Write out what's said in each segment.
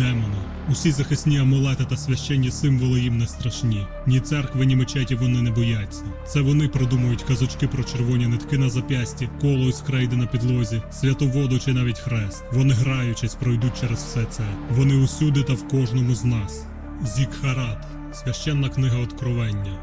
Демони. Усі захисні амулети та священні символи їм не страшні. Ні церкви, ні мечеті вони не бояться. Це вони придумують казочки про червоні нитки на зап'ясті, коло із крейди на підлозі, святу воду чи навіть хрест. Вони граючись пройдуть через все це. Вони усюди та в кожному з нас. Зікхарат, священна книга Откровення.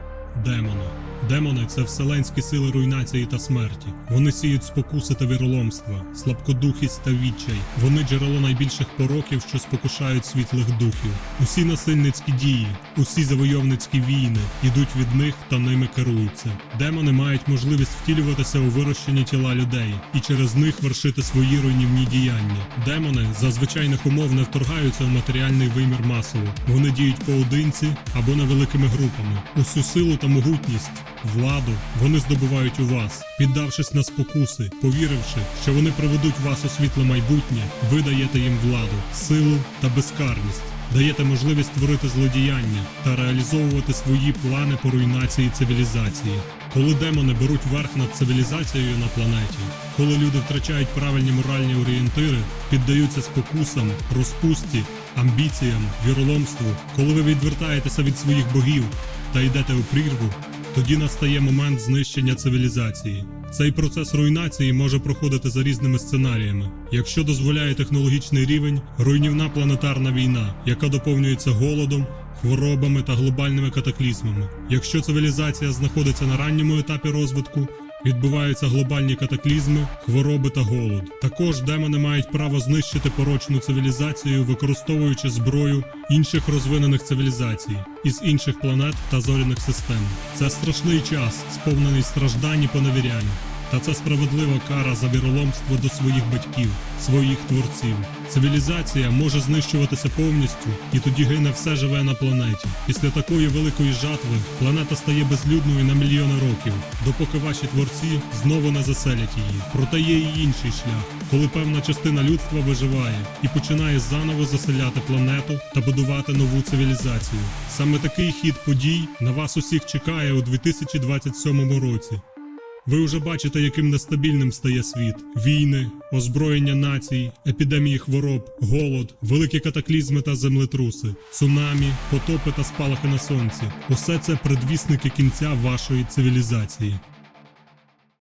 Демони. Демони це вселенські сили руйнації та смерті. Вони сіють спокуси та віроломства, слабкодухість та відчай. Вони джерело найбільших пороків, що спокушають світлих духів. Усі насильницькі дії, усі завойовницькі війни йдуть від них та ними керуються. Демони мають можливість втілюватися у вирощені тіла людей і через них вершити свої руйнівні діяння. Демони за звичайних умов не вторгаються в матеріальний вимір масово. Вони діють поодинці або невеликими групами. Усю силу та могутність, владу вони здобувають у вас, піддавшись на спокуси, повіривши, що вони приведуть вас у світле майбутнє, ви даєте їм владу, силу та безкарність. Даєте можливість творити злодіяння та реалізовувати свої плани по руйнації цивілізації. Коли демони беруть верх над цивілізацією на планеті, коли люди втрачають правильні моральні орієнтири, піддаються спокусам, розпусті, амбіціям, віроломству, коли ви відвертаєтеся від своїх богів та йдете у прірву, тоді настає момент знищення цивілізації. Цей процес руйнації може проходити за різними сценаріями. Якщо дозволяє технологічний рівень, руйнівна планетарна війна, яка доповнюється голодом, хворобами та глобальними катаклізмами. Якщо цивілізація знаходиться на ранньому етапі розвитку, відбуваються глобальні катаклізми, хвороби та голод. Також демони мають право знищити порочну цивілізацію, використовуючи зброю інших розвинених цивілізацій із інших планет та зоряних систем. Це страшний час, сповнений страждань і поневірянь. Та це справедлива кара за віроломство до своїх батьків, своїх творців. Цивілізація може знищуватися повністю, і тоді гине все живе на планеті. Після такої великої жатви планета стає безлюдною на мільйони років, допоки ваші творці знову не заселять її. Проте є і інший шлях, коли певна частина людства виживає і починає заново заселяти планету та будувати нову цивілізацію. Саме такий хід подій на вас усіх чекає у 2027 році. Ви вже бачите, яким нестабільним стає світ: війни, озброєння націй, епідемії хвороб, голод, великі катаклізми та землетруси, цунамі, потопи та спалахи на сонці. Усе це предвісники кінця вашої цивілізації.